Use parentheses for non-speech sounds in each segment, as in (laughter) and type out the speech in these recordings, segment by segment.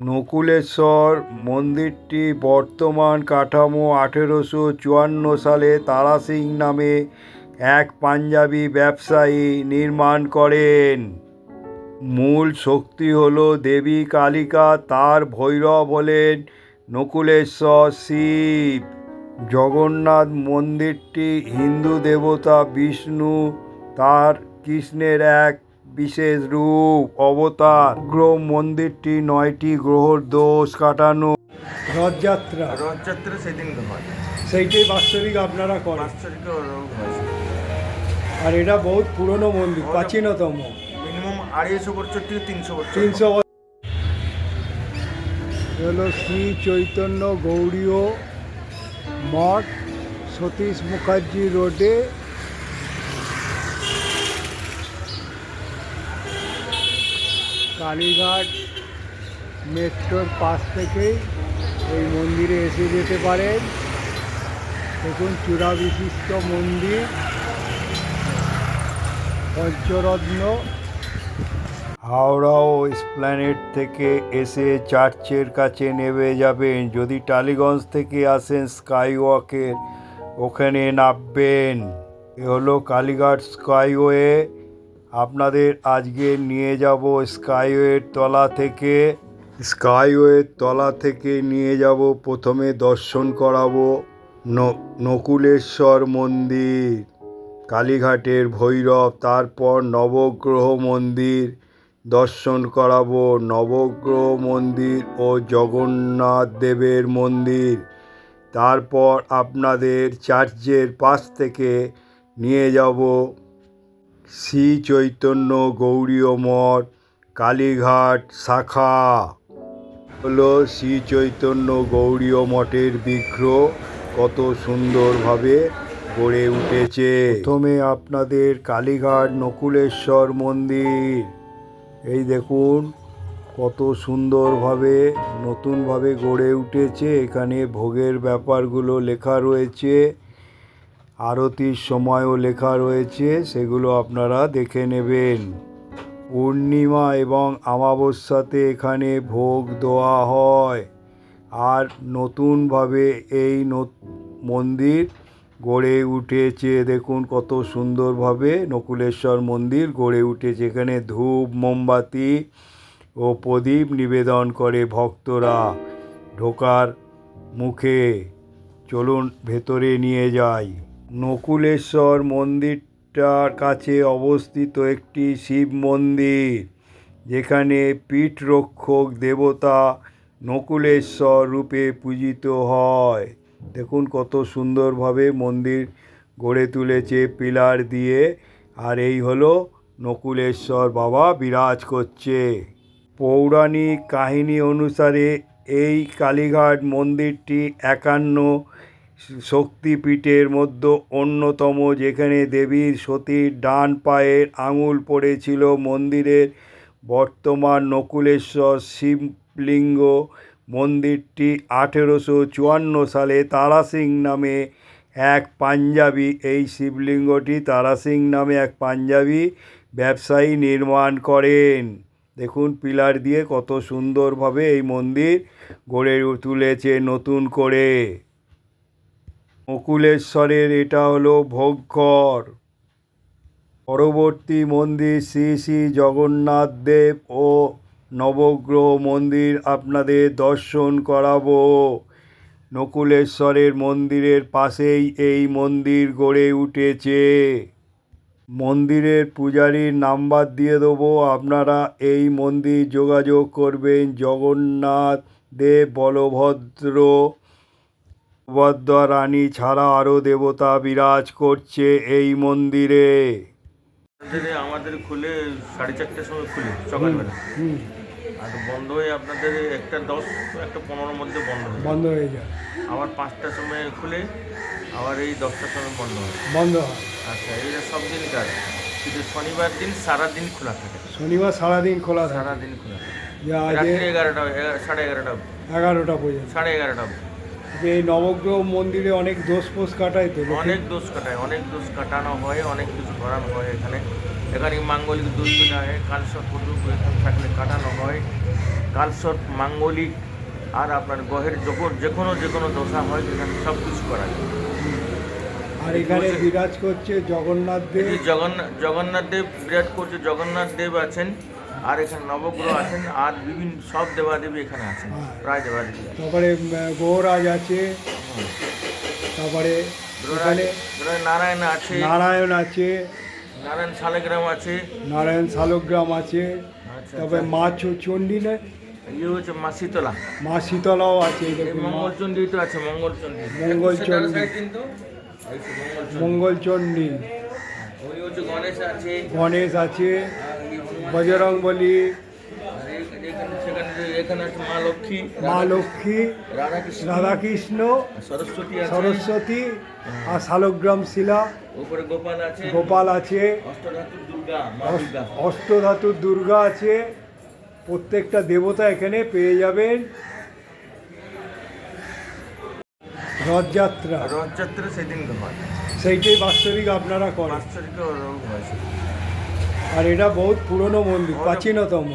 নকুলেশ্বর মন্দিরটি বর্তমান কাঠামো আঠেরোশো চুয়ান্ন সালে তারা সিং নামে এক পাঞ্জাবি ব্যবসায়ী নির্মাণ করেন। মূল শক্তি হল দেবী কালিকা, তার ভৈরব হলেন নকুলেশ্বর শিব। জগন্নাথ মন্দিরটি হিন্দু দেবতা বিষ্ণু, তার কৃষ্ণের এক বিশেষ রূপ অবতার গ্রহ মন্দিরটি নয়টি গ্রহর দোষ কাটানো। রথযাত্রা। রথযাত্রা সেদিন হয়। সেইটাই বাৎসরিক আপনারা করেন। বাৎসরিক আর এটা বহুত পুরনো মন্দির প্রাচীনতম। মিনিমাম আড়াইশো বছর থেকে তিনশো বছর। তিনশো হলো শ্রী চৈতন্য গৌড়ীয় মঠ সতীশ মুখার্জি রোডে কালীঘাট মেট্রোর পাশ থেকেই এই মন্দিরে এসে যেতে পারেন। দেখুন চূড়া বিশিষ্ট মন্দির, পঞ্চরত্ন। হাওড়া ও স্প্ল্যানেট থেকে এসে চার্চের কাছে নেমে যাবেন। যদি টালিগঞ্জ থেকে আসেন স্কাই ওয়াকের ওখানে নামবেন। এ হলো কালীঘাট স্কাইওয়ে। আপনাদের আজকে নিয়ে যাব স্কাইওয়ের তলা থেকে। স্কাইওয়ের তলা থেকে নিয়ে যাব, প্রথমে দর্শন করাবো নকুলেশ্বর মন্দির, কালীঘাটের ভৈরব, তারপর নবগ্রহ মন্দির, দর্শন করাবো নবগ্রহ মন্দির ও জগন্নাথ দেবের মন্দির। তারপর আপনাদের চার্চের পাশ থেকে নিয়ে যাব শ্রী চৈতন্য গৌরীয় মঠ কালীঘাট শাখা। হলো শ্রী চৈতন্য গৌরীয় মঠের বিগ্রহ, কত সুন্দরভাবে গড়ে উঠেছে। প্রথমে আপনাদের কালীঘাট নকুলেশ্বর মন্দির। এই দেখুন, কত সুন্দরভাবে, নতুনভাবে গড়ে উঠেছে। এখানে ভোগের ব্যাপারগুলো লেখা রয়েছে। আরতির সময়ও লেখা রয়েছে, সেগুলো আপনারা দেখে নেবেন। পূর্ণিমা এবং আমাবস্যাতে এখানে ভোগ দেওয়া হয়। আর নতুনভাবে এই মন্দির গড়ে উঠেছে, দেখুন কত সুন্দরভাবে নকুলেশ্বর মন্দির গড়ে উঠেছে। এখানে ধূপ, মোমবাতি ও প্রদীপ নিবেদন করে ভক্তরা ঢোকার মুখে। চলুন ভেতরে নিয়ে যাই। নকুলেশ্বর মন্দিরটার কাছে অবস্থিত একটি শিব মন্দির। যেখানে পীঠরক্ষক দেবতা নকুলেশ্বর রূপে পূজিত হয়। দেখুন কত সুন্দরভাবে মন্দির গড়ে তুলেছে পিলার দিয়ে। আর এই হলো নকুলেশ্বর বাবা বিরাজ করছে। পৌরাণিক কাহিনী অনুসারে এই কালীঘাট মন্দিরটি একান্ন শক্তিপীঠের মধ্যে অন্যতম, যেখানে দেবীর সতীর ডান পায়ের আঙুল পড়েছিল মন্দিরের বর্তমান নকুলেশ্বর শিবলিঙ্গ মন্দিরটি আঠেরোশো চুয়ান্ন সালে তারাসিং নামে এক পাঞ্জাবি, এই শিবলিঙ্গটি তারাসিং নামে এক পাঞ্জাবি ব্যবসায়ী নির্মাণ করেন। দেখুন পিলার দিয়ে কত সুন্দরভাবে এই মন্দির গড়ে তুলেছে নতুন করে। নকুলেশ্বরের এটা হলো ভোগঘর। পরবর্তী মন্দির শ্রী শ্রী জগন্নাথ দেব ও নবগ্রহ মন্দির আপনাদের দর্শন করাবো। নকুলেশ্বরের মন্দিরের পাশেই এই মন্দির গড়ে উঠেছে। মন্দিরের পূজারীর নাম্বার দিয়ে দেবো। আপনারা এই মন্দির যোগাযোগ করবেন জগন্নাথ দেব বলভদ্র সুভদ্রা রানী ছাড়া আরও দেবতা বিরাজ করছে এই মন্দিরে। আমাদের খুলে সাড়ে চারটের সময় খুলে সকালবেলা। আর বন্ধ হয়ে আপনাদের একটা দশ একটা পনেরোর মধ্যে বন্ধ হয় বন্ধ হয়ে যায়। আবার পাঁচটার সময় খুলে আবার এই দশটার সময় বন্ধ হয়। বন্ধ হয়। আচ্ছা এইটা সব দিন কাজ। কিন্তু শনিবার দিন সারাদিন খোলা থাকে। শনিবার সারাদিন খোলা সারাদিন খোলা থাকে। যে আজকে রাত্রি এগারোটা সাড়ে এগারোটা এগারোটা পর্যন্ত। সাড়ে এগারোটা। যে এই নবগ্রহ মন্দিরে অনেক দোষ ফোষ কাটায় তো অনেক দোষ কাটায় অনেক দোষ কাটানো হয় অনেক কিছু করানো হয় এখানে। এখানে মাঙ্গলিক দোষ কাটা হয় কুটুম থাকলে কাটানো হয়। কালসর্প মাঙ্গলিক আর আপনার গ্রহের যখন যে কোনো যে কোনো দশা হয় এখানে সব কিছু করা যায়। আর এখানে বিরাজ করছে জগন্নাথ দেব। জগন্নাথ জগন্নাথ দেব বিরাজ করছে। জগন্নাথ দেব আছেন। আর এখানে নবগ্রহ আছেন আর বিভিন্ন সব দেবাদেবী এখানে আছেন হ্যাঁ। প্রায় দেবাদেবী তারপরে গৌরাজ আছে তারপরে নারায়ণ আছে নারায়ণ আছে নারায়ণ শালগ্রাম আছে নারায়ণ শালগ্রাম আছে আচ্ছা তারপরে মা চ- চণ্ডী না ইয়ে হচ্ছে মা শীতলা মা শীতলাও আছে মঙ্গলচণ্ডী তো আছে মঙ্গলচণ্ডী মঙ্গলচণ্ডী। সেটার side দিন তো। এই তো মঙ্গলচণ্ডী। হচ্ছে গণেশ আছে গণেশ আছে বজরং বলি মা লক্ষ্মী মা লক্ষ্মী রাধাকৃষ্ণ সরস্বতী সরস্বতী আর শালগ্রাম শিলা উপরে গোপাল আছে গোপাল আছে অষ্টধাতুর দুর্গা আছে প্রত্যেকটা দেবতা এখানে পেয়ে যাবেন। রথযাত্রা। রথযাত্রা সেদিন হয়। সেইটাই বাৎসরিক আপনারা করেন। বাৎসরিক হয়েছে আর এটা বহুত পুরনো মন্দির প্রাচীনতম।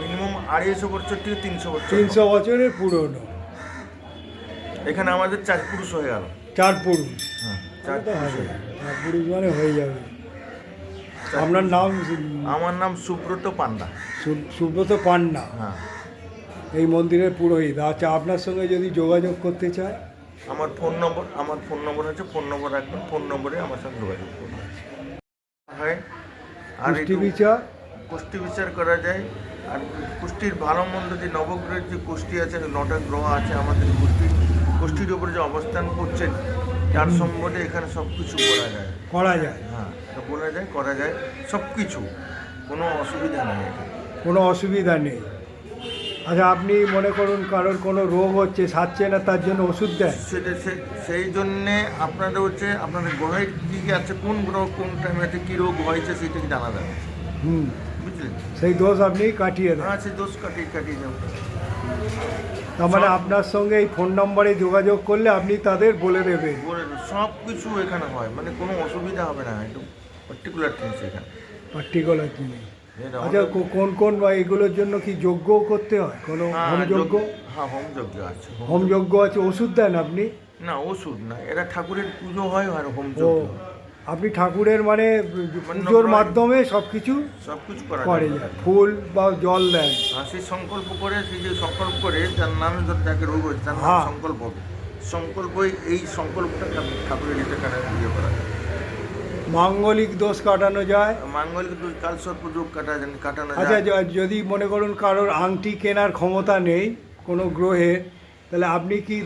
মিনিমাম আড়াইশো বছর থেকে তিনশো বছর। তিনশো বছরের পুরনো। এখানে আমাদের চার পুরুষ হয়ে গেল। চার পুরুষ। হ্যাঁ চার পুরুষ মানে হয়ে যাবে। আপনার নাম আমার নাম সুব্রত পান্ডা। সুব্রত পান্না হ্যাঁ। এই মন্দিরের পুরোহিত। আচ্ছা আপনার সঙ্গে যদি যোগাযোগ করতে চায়? আমার ফোন নম্বর আমার ফোন নম্বর আছে ফোন নম্বর রাখবেন ফোন নম্বরে আমার সঙ্গে যোগাযোগ করবেন। হয়। আর একটু বিচার। পুষ্টি বিচার করা যায়। আর পুষ্টির ভালো মন্দ যে নবগ্রহের যে পুষ্টি আছে নটা গ্রহ আছে আমাদের পুষ্টি পুষ্টির উপরে যে অবস্থান করছেন তার সম্বন্ধে এখানে সব কিছু করা যায়। করা যায়। হ্যাঁ বলা যায় করা যায় সব কিছু। কোনো অসুবিধা নেই কোনো অসুবিধা নেই। আচ্ছা আপনি মনে করুন কারোর কোনো রোগ হচ্ছে সারছে না তার জন্য ওষুধ দেন। সেটা সে- সেই জন্যে আপনাদের হচ্ছে আপনাদের গ্রহের কী কী আছে কোন গ্রহ কোন টাইমেতে কী রোগ হয়েছে সেটা জানা যাবে হুম। বুঝলেন? সেই দোষ আপনি কাটিয়ে দেন। হ্যাঁ সে দোষ কাটিয়ে কাটিয়ে যাবে তার মানে আপনার সঙ্গে এই ফোন নম্বরে যোগাযোগ করলে আপনি তাদের বলে দেবেন। বলে সব কিছু এখানে হয় মানে কোনো অসুবিধা হবে না একদম পার্টিকুলার থিংস এখানে। পার্টিকুলার জিনিস আচ্ছা কোন কোন বা এগুলোর জন্য কি যজ্ঞ করতে হয়? কোনো হ্যাঁ, হোম যজ্ঞ যজ্ঞ- হ্যাঁ হোম যজ্ঞ আছে। হোম- হোম যজ্ঞ আছে ওষুধ দেন আপনি? না ওষুধ না এরা ঠাকুরের পুজো হয় আর হোম যজ্ঞ আপনি ঠাকুরের মানে মানে পুজোর মাধ্যমে সব কিছু সব কিছু করে যায় ফুল বা জল দেন। আর সেই সংকল্প করে সেই যে সংকল্প করে যার নামে ধর যাকে রোগ হচ্ছে তার নাম হ্যাঁ। সংকল্প। হবে সংকল্পই এই সংকল্পটা ঠাকুরের এটা কানে পুজো করা যায়। মাঙ্গলিক দোষ কাটানো যায়। মাঙ্গলিক দুই কালসর্প যোগ কাটা কাটানো আচ্ছা যায় য- যদি মনে করুন কারোর আংটি কেনার ক্ষমতা নেই কোনো গ্রহের তাহলে আপনি কি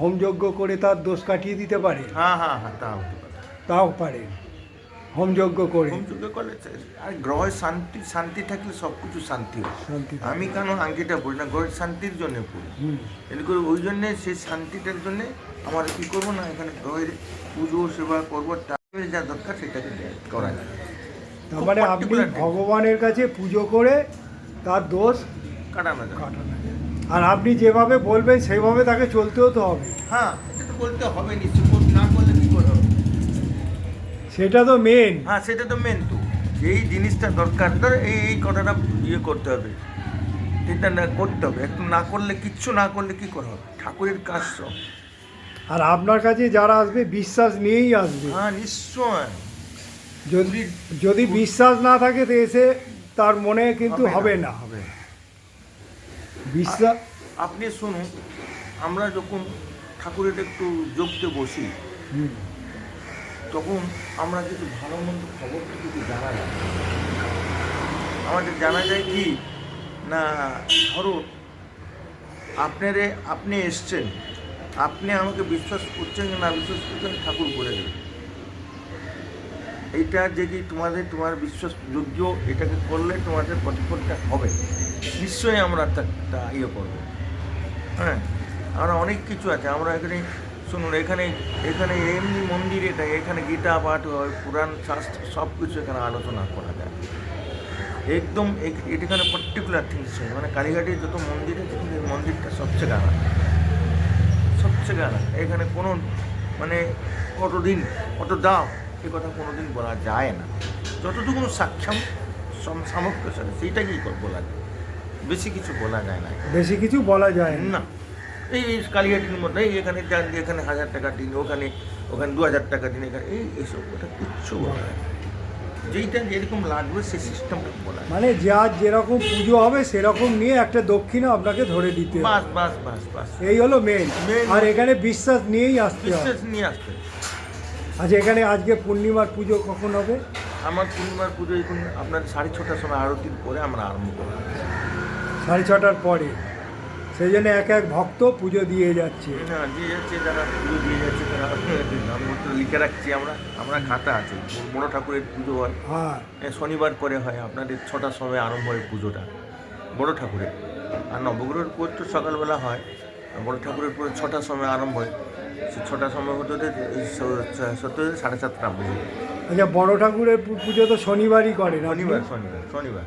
হোমযজ্ঞ করে তার দোষ কাটিয়ে দিতে পারেন? হ্যাঁ হ্যাঁ হ্যাঁ তাও তাও পারেন। হোমযজ্ঞ করে। হোম যজ্ঞ করলে আর গ্রহের শান্তি শান্তি থাকলে সব কিছু শান্তি হয়। শান্তি আমি কেন আংটিটা পড়ি না? গ্রহের শান্তির জন্য পড়ি হুম। এটি করে ওই জন্যে সেই শান্তিটার জন্যে আমার কি করব না? এখানে গ্রহের পুজো সেবা করব যা দরকার সেটাকে করা যায়। তার মানে আপনি ভগবানের কাছে পুজো করে তার দোষ কাটানো যায়। কাটানো। আর আপনি যেভাবে বলবেন সেইভাবে তাকে চলতেও তো হবে। হ্যাঁ এটা তো বলতে হবে নিশ্চয় না করলে কি করে হবে? সেটা তো মেন হ্যাঁ সেটা তো মেন তো। এই জিনিসটা দরকার ধর এই এই কথাটা ইয়ে করতে হবে। এটা না করতে হবে। একটু না করলে কিচ্ছু না করলে কি করা হবে? ঠাকুরের কাজ সব। আর আপনার কাছে যারা আসবে বিশ্বাস নিয়েই আসবে। হ্যাঁ নিশ্চয়। যদি যদি বিশ্বাস না থাকে তো এসে তার মনে কিন্তু হবে না। হবে বিশ্বাস আপনি শুনুন আমরা যখন ঠাকুরের একটু যোগতে বসি তখন আমরা কিছু ভালো মন্দ খবর কিছু জানা যায়। আমাদের জানা যায় কি? না ধরো আপনারে আপনি এসছেন। আপনি আমাকে বিশ্বাস করছেন কি না, বিশ্বাস করছেন ঠাকুর বলে দেবে। এইটা যে কি তোমাদের, তোমার বিশ্বাসযোগ্য এটাকে করলে তোমাদের প্রতিফলটা হবে। নিশ্চয়ই আমরা তা ইয়ে করব। হ্যাঁ আমরা অনেক কিছু আছে। আমরা এখানে, শুনুন, এখানে এখানে এমনি মন্দির এটা, এখানে গীতা পাঠ হয় পুরাণ, শাস্ত্র, সব কিছু এখানে আলোচনা করা যায়। একদম এখানে পার্টিকুলার থিংস মানে কালীঘাটের যত মন্দির আছে মন্দিরটা সবচেয়ে গানা সবচেয়ে গানা এখানে কোনো মানে কত দিন কত দাম এ কথা কোনো দিন বলা যায় না। যতটুকু সাক্ষম সামর্থ্য সাথে সেইটাকেই ক- বলা যায়? বেশি কিছু বলা যায় না বেশি কিছু বলা যায় না। এই এই কালিয়াটির মধ্যে এই এখানে এখানে হাজার টাকা দিন ওখানে ওখানে দু হাজার টাকা দিন এখানে এই এইসব কথা কিচ্ছু বলা যায় না। যেইটা যেরকম লাগবে সেই সিস্টেমটা বলা মানে যার যেরকম পুজো হবে সেরকম নিয়ে একটা দক্ষিণা আপনাকে ধরে দিতে বাস বাস বাস বাস। এই হলো মেন আর এখানে বিশ্বাস নিয়েই আসতে হবে। বিশ্বাস নিয়ে আসতে হবে। আচ্ছা এখানে আজকে পূর্ণিমার পুজো কখন হবে? আমার পূর্ণিমার পুজো এখন আপনার সাড়ে ছটার সময় আরতির পরে আমরা আরম্ভ করব। সাড়ে ছটার পরে। সেই জন্য এক এক ভক্ত পুজো দিয়ে যাচ্ছে। না দিয়ে যাচ্ছে যারা পুজো দিয়ে যাচ্ছে তারা (laughs) নামপত্র লিখে রাখছি। আমরা আমরা খাতা আছে বড় ঠাকুরের পুজো হয়। হ্যাঁ। শনিবার করে হয় আপনাদের ছটার সময় আরম্ভ হয় পুজোটা। বড় ঠাকুরের। আর নবগ্রহের পুজো তো সকালবেলা হয়। বড় ঠাকুরের পুজো ছটার সময় আরম্ভ হয়। সে ছটার সময় হতে হতে সাড়ে সাতটা যায়। আচ্ছা বড় ঠাকুরের পুজো তো শনিবারই করে শনিবার শনিবার শনিবার।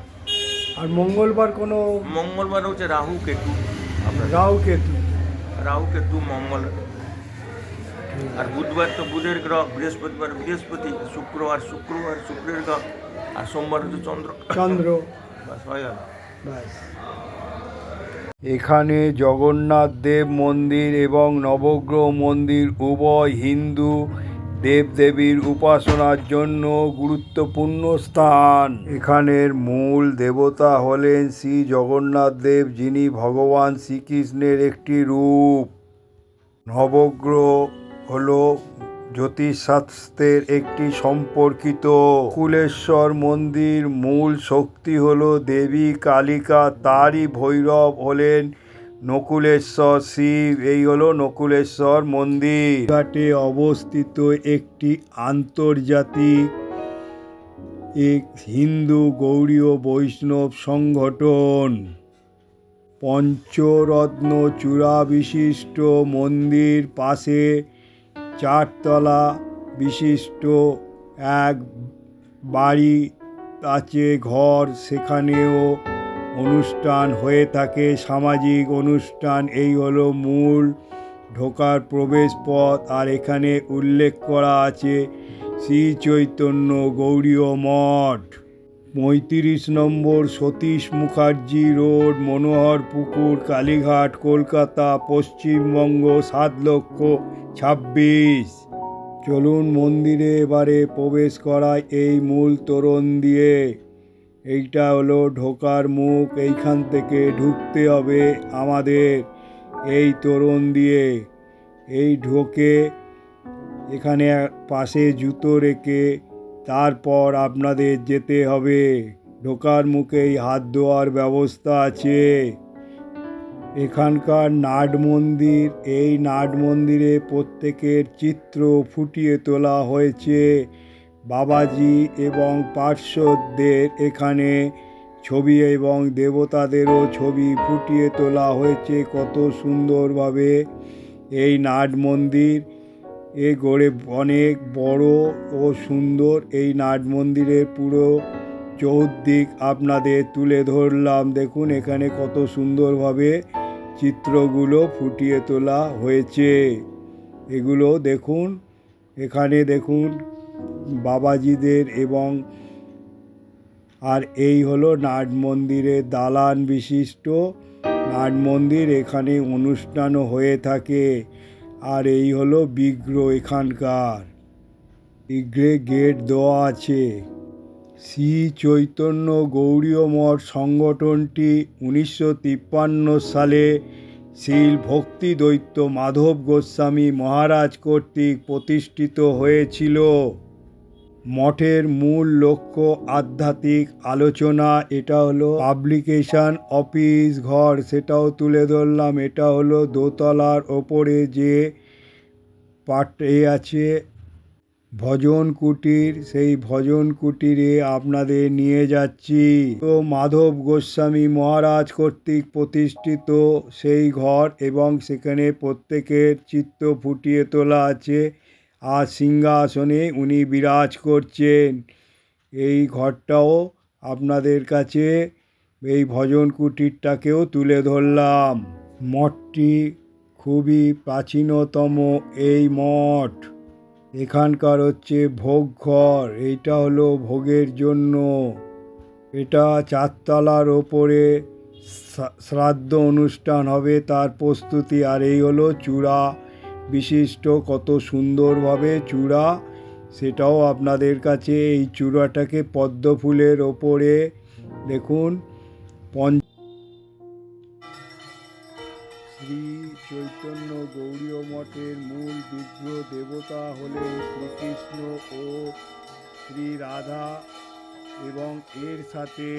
আর মঙ্গলবার কোনো মঙ্গলবার হচ্ছে রাহু কেতু। আপনার রাহু কেতু। রাহু কেতু মঙ্গল। আর বুধবার তো বুধের গ্রহ বৃহস্পতিবার বৃহস্পতি শুক্রবার শুক্রবার শুক্রের গ্রহ আর সোমবার হচ্ছে চন্দ্র। চন্দ্র। বাস হয়ে গেল। ব্যাস এখানে জগন্নাথ দেব মন্দির এবং নবগ্রহ মন্দির উভয় হিন্দু দেবদেবীর উপাসনার জন্য গুরুত্বপূর্ণ স্থান। এখানের মূল দেবতা হলেন শ্রী জগন্নাথ দেব, যিনি ভগবান শ্রীকৃষ্ণের একটি রূপ। নবগ্রহ হলো জ্যোতিষশাস্ত্রের একটি সম্পর্কিত। কুলেশ্বর মন্দির মূল শক্তি হলো দেবী, কালিকা, তারই ভৈরব হলেন নকুলেশ্বর শিব এই হলো নকুলেশ্বর মন্দির। ঘাটে অবস্থিত একটি আন্তর্জাতিক এক হিন্দু গৌড়ীয় বৈষ্ণব সংগঠন। পঞ্চরত্ন চূড়া বিশিষ্ট মন্দির পাশে চারতলা বিশিষ্ট এক বাড়ি আছে, ঘর সেখানেও অনুষ্ঠান হয়ে থাকে, সামাজিক অনুষ্ঠান, এই হলো মূল ঢোকার প্রবেশ পথ আর এখানে উল্লেখ করা আছে শ্রী চৈতন্য গৌড়ীয় মঠ পঁয়ত্রিশ নম্বর সতীশ মুখার্জি রোড, মনোহর পুকুর, কালীঘাট, কলকাতা, পশ্চিমবঙ্গ, সাত লক্ষ ছাব্বিশ। চলুন মন্দিরে এবারে প্রবেশ করায় এই মূল তোরণ দিয়ে। এইটা হলো ঢোকার মুখ, এইখান থেকে ঢুকতে হবে আমাদের, এই তোরণ দিয়ে। এই ঢোকে এখানে পাশে জুতো রেখে তারপর আপনাদের যেতে হবে। ঢোকার মুখেই হাত ধোয়ার ব্যবস্থা আছে। এখানকার নাট মন্দির, এই নাট মন্দিরে প্রত্যেকের চিত্র ফুটিয়ে তোলা হয়েছে। বাবাজি এবং পার্শ্বদের এখানে ছবি এবং দেবতাদেরও ছবি ফুটিয়ে তোলা হয়েছে। কত সুন্দরভাবে এই নাট মন্দির। এ গড়ে অনেক বড় ও সুন্দর এই নাট মন্দিরের পুরো চৌদিক আপনাদের তুলে ধরলাম। দেখুন, এখানে কত সুন্দরভাবে চিত্রগুলো ফুটিয়ে তোলা হয়েছে। এগুলো দেখুন, এখানে দেখুন বাবাজিদের এবং আর এই হলো নাট মন্দিরের দালান বিশিষ্ট। নাট মন্দির এখানে অনুষ্ঠানও হয়ে থাকে। আর এই হলো বিগ্রহ এখানকার। বিগ্রহে গেট দেওয়া আছে। শ্রী চৈতন্য গৌড়ীয় মঠ সংগঠনটি উনিশশো তিপ্পান্ন সালে শিল ভক্তি দৈত্য মাধব গোস্বামী মহারাজ কর্তৃক প্রতিষ্ঠিত হয়েছিল। মঠের মূল লক্ষ্য আধ্যাত্মিক আলোচনা, এটা হলো পাবলিকেশন, অফিস, ঘর, সেটাও তুলে ধরলাম। এটা হলো দোতলার ওপরে যে পাট এ আছে, ভজন কুটির, সেই ভজন কুটিরে আপনাদের নিয়ে যাচ্ছি। তো মাধব গোস্বামী মহারাজ কর্তৃক প্রতিষ্ঠিত সেই ঘর এবং সেখানে প্রত্যেকের চিত্ত ফুটিয়ে তোলা আছে। আর সিংহাসনে উনি বিরাজ করছেন। এই ঘরটাও আপনাদের কাছে এই ভজন কুটিরটাকেও তুলে ধরলাম। মঠটি খুবই প্রাচীনতম এই মঠ। এখানকার হচ্ছে ভোগ ঘর, এইটা হলো ভোগের জন্য। এটা চারতলার ওপরে শ্রাদ্ধ অনুষ্ঠান হবে, তার প্রস্তুতি, আর এই হলো চূড়া বিশিষ্ট কত সুন্দরভাবে চূড়া, সেটাও আপনাদের কাছে এই চূড়াটাকে পদ্ম ফুলের ওপরে দেখুন, পঞ্চ শ্রী চৈতন্য গৌরীয় মঠের মূল বিগ্রহ দেবতা হলেন শ্রীকৃষ্ণ ও শ্রী রাধা এবং এর সাথে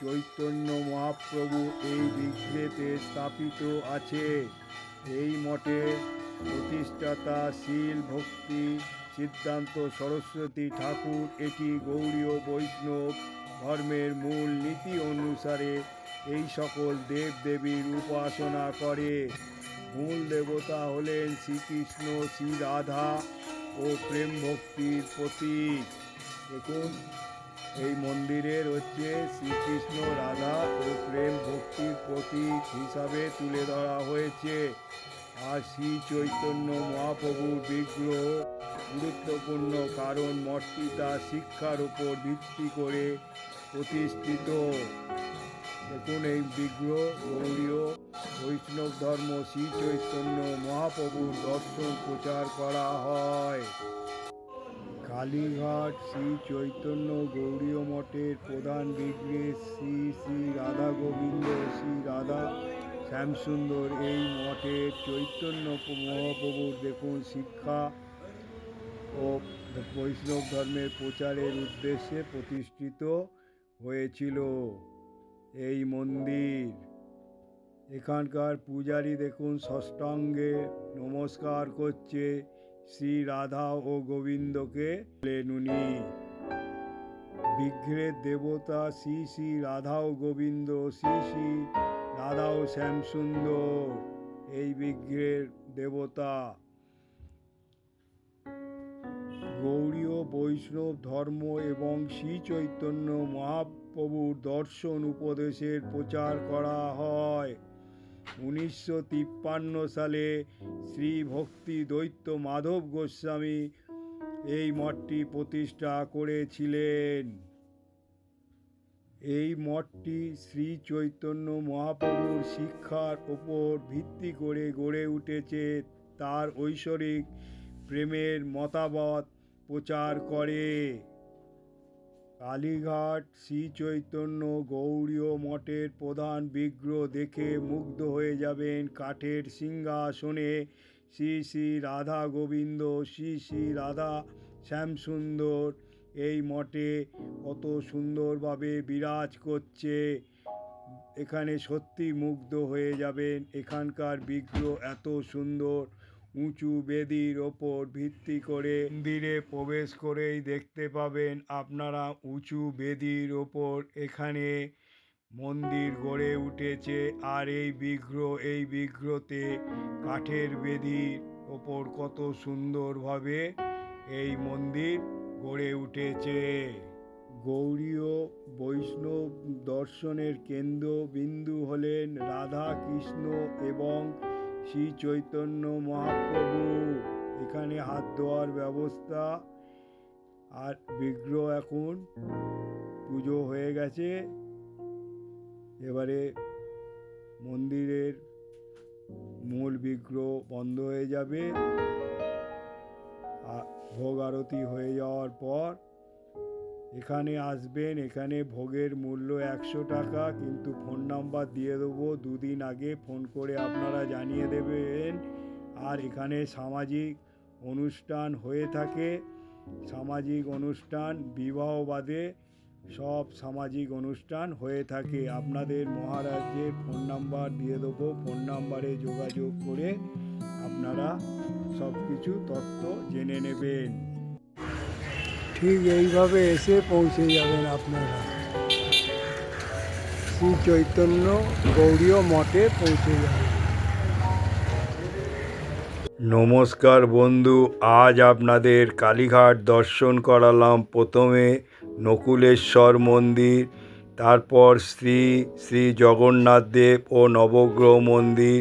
চৈতন্য মহাপ্রভু এই বিগ্রহেতে স্থাপিত আছে। এই মঠের প্রতিষ্ঠাতা শীল ভক্তি, সিদ্ধান্ত সরস্বতী ঠাকুর, এটি গৌড়ীয় বৈষ্ণব ধর্মের মূল নীতি অনুসারে এই সকল দেব দেবীর উপাসনা করে। মূল দেবতা হলেন শ্রীকৃষ্ণ শ্রী রাধা ও প্রেম ভক্তির প্রতীক। দেখুন, এই মন্দিরের হচ্ছে শ্রীকৃষ্ণ রাধা ও প্রেম ভক্তির প্রতীক হিসাবে তুলে ধরা হয়েছে। আর শ্রী চৈতন্য মহাপ্রভুর বিগ্রহ, গুরুত্বপূর্ণ কারণ মঠটি তার শিক্ষার উপর ভিত্তি করে প্রতিষ্ঠিত। দেখুন এই বিগ্রহ, গৌরীয় বৈষ্ণব ধর্ম শ্রী চৈতন্য মহাপ্রভুর দর্শন প্রচার করা হয়। কালীঘাট শ্রী চৈতন্য গৌরীয় মঠের প্রধান বিগ্রহে শ্রী শ্রী রাধা গোবিন্দ, শ্রী রাধা শ্যামসুন্দর এই মঠের চৈতন্য মহাপ্রভুর দেখুন শিক্ষা ও বৈষ্ণব ধর্মের প্রচারের উদ্দেশ্যে প্রতিষ্ঠিত হয়েছিল এই মন্দির। এখানকার পূজারী দেখুন ষষ্ঠাঙ্গে নমস্কার করছে শ্রী রাধা ও গোবিন্দকে বলেন উনি বিগ্রহের দেবতা শ্রী শ্রী রাধা ও গোবিন্দ শ্রী শ্রী রাধা ও শ্যামসুন্দর এই বিগ্রহের দেবতা। গৌড়ীয় বৈষ্ণব ধর্ম এবং শ্রী চৈতন্য মহাপ্রভুর দর্শন উপদেশের প্রচার করা হয়। উনিশশো তিপ্পান্ন সালে শ্রী ভক্তি দৈত্য মাধব গোস্বামী এই মঠটি প্রতিষ্ঠা করেছিলেন। এই মঠটি শ্রী চৈতন্য মহাপ্রভুর শিক্ষার ওপর ভিত্তি করে গড়ে উঠেছে। তার ঐশ্বরিক প্রেমের মতামত প্রচার করে। কালীঘাট শ্রী চৈতন্য গৌড়ীয় মঠের প্রধান বিগ্রহ দেখে মুগ্ধ হয়ে যাবেন কাঠের সিংহাসনে। শ্রী শ্রী রাধা গোবিন্দ, শ্রী শ্রী রাধা শ্যামসুন্দর এই মঠে কত সুন্দরভাবে বিরাজ করছে। এখানে সত্যি মুগ্ধ হয়ে যাবেন। এখানকার বিগ্রহ এত সুন্দর। উঁচু বেদির ওপর ভিত্তি করে মন্দিরে প্রবেশ করেই দেখতে পাবেন আপনারা উঁচু বেদির ওপর এখানে মন্দির গড়ে উঠেছে। আর এই বিগ্রহ, এই বিগ্রহতে কাঠের বেদির ওপর কত সুন্দরভাবে এই মন্দির গড়ে উঠেছে। গৌড়ীয় বৈষ্ণব দর্শনের কেন্দ্রবিন্দু হলেন রাধা কৃষ্ণ এবং শ্রী চৈতন্য মহাপ্রভু। এখানে হাত ধোয়ার ব্যবস্থা আর বিগ্রহ এখন পুজো হয়ে গেছে। এবারে মন্দিরের মূল বিগ্রহ বন্ধ হয়ে যাবে। ভোগ আরতি হয়ে যাওয়ার পর এখানে আসবেন, এখানে ভোগের মূল্য একশো টাকা, কিন্তু ফোন নাম্বার দিয়ে দেবো। দুদিন আগে ফোন করে আপনারা জানিয়ে দেবেন। আর এখানে সামাজিক অনুষ্ঠান হয়ে থাকে। সামাজিক অনুষ্ঠান, বিবাহ বাদে সব সামাজিক অনুষ্ঠান হয়ে থাকে। আপনাদের মহারাজ্যের ফোন নাম্বার দিয়ে দেবো। ফোন নাম্বারে যোগাযোগ করে আপনারা সব কিছু তথ্য জেনে নেবেন। ঠিক এইভাবে এসে পৌঁছে যাবেন আপনারা। শ্রী চৈতন্য গৌরীয় মঠে পৌঁছে যাবেন। নমস্কার বন্ধু, আজ আপনাদের কালীঘাট দর্শন করালাম প্রথমে নকুলেশ্বর মন্দির, তারপর শ্রী শ্রী জগন্নাথ দেব ও নবগ্রহ মন্দির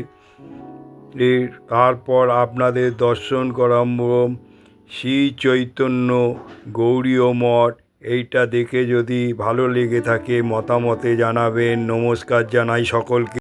এর তারপর আপনাদের দর্শন করাম শ্রী চৈতন্য গৌরীয় মঠ। এইটা দেখে যদি ভালো লেগে থাকে, মতামতে জানাবেন। নমস্কার জানাই সকলকে।